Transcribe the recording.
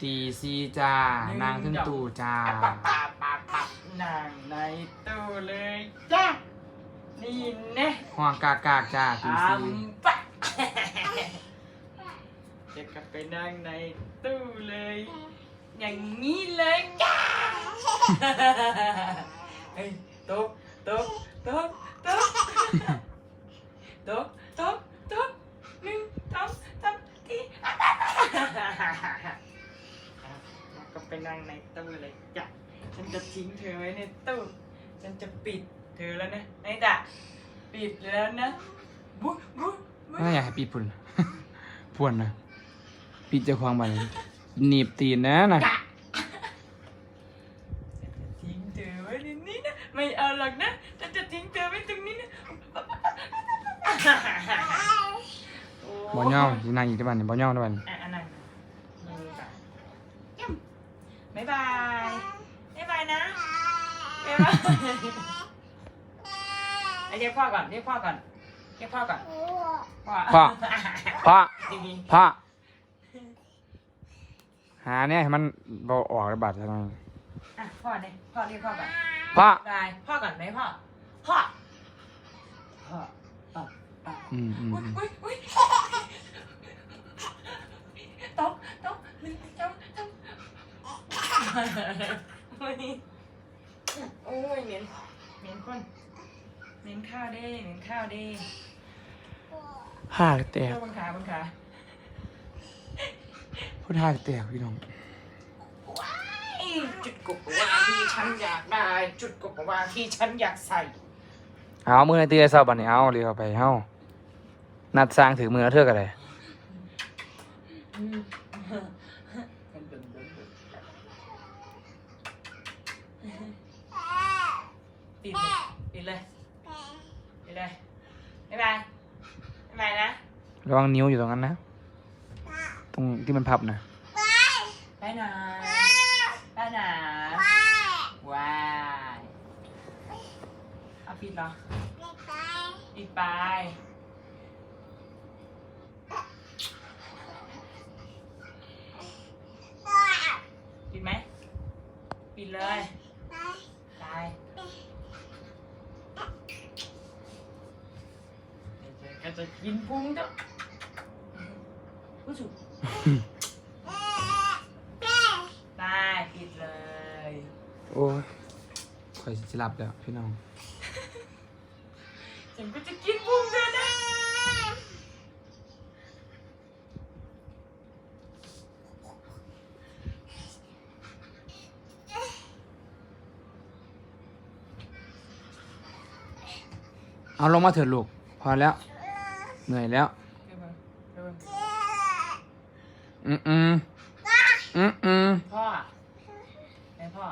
ตีซีจ้านางขึ้นตู่จ้า ปับปับปับปับนั่งในตู้เลยจ้านี่แน่ห้องกากากจ้าตีอ้าซีมปะจะกลับไปนั่งในตู้เลย อย่างนี้เลยจ้าเฮ้ยตุ๊บตุ๊บตุ๊บตุ๊บตุ๊บตุ๊บตุ๊บหนึ่งสองสามสี่แล้วก็ไป นั่งในตู้เลยจ้ะฉันจะทิ้งเธอไว้ในตู้ฉันจะปิดเธอแล้วนะไอ้จ้ะปิดแล้วนะบุ๊บบุ๊บบุ๊บไม่อยากให้ปีพุ่น พวนนะปีเจ้าของบ้านหนีบตีนนะนะ ฉันจะทิ้งเธอไว้ในนี้นะไม่เอาหรอกนะฉันจะทิ้งเธอไว้ตรงนี้นะบ่ย่อมสินางอีกได้บ้านนี่บ่ย่อมได้บ้านอะอันนั้นมือก่อนย่ำ บ๊ายบายบ๊ายบายนะบ๊ายบายเอาเรียกพ่อก่อนเรียกพ่อก่อนเรียกพ่อก่อนพ่อพ่อพ่อดีดีพ่อหาเนี่ยให้มันบ่ออกระบาดซะหน่อยอะพ่อเนี่ยพ่อเรียกพ่อก่อนพ่อได้พ่อก่อนไหมพ่อพ่อพ่อพ่อพ่ออืมอืมอุ้ยอืมอุ้ยอุ้ยตกตกหนึ่งสองสาม โอ้ยโอ้ยเหม็นเหม็นคนเหม็นข้าวเด้เหม็นข้าวเด้หากแตกเจ้าบังขาบังขาพูดหากแตกพี่น้องอีจุดกบว่าที่ฉันอยากได้ จุดกบว่าที่ฉันอยากใส่ เอามือในตีได้เศร้าบัดนี้เอาเรียกเอาไปเฮานัดสร้างถือมือแล้วเทือกอะไร ปิดเลยปิดเลยปิดเลยบ๊ายบายบ๊ายบายนะระวังนิ้วอยู่ตรงนั้นนะ ตรงที่มันพับนะไปไหนไปไหนว้ายเอาปิดเหรอปิดไปปิดไหมปิดเลยตายเดี๋ยวก็ จะกินพุงเด้อผู้สุได้ปิดเลยโอ้ยคอยสิหลับแล้วพี่น้อง ฉันก็จะกินพุงเธอนะเอาลงมาเถิดลูก พอแล้ว เหนื่อยแล้วเดี๋ยวมาเดี๋ยวมาอืมอืมอืมอืมพ่อไหนพ่อ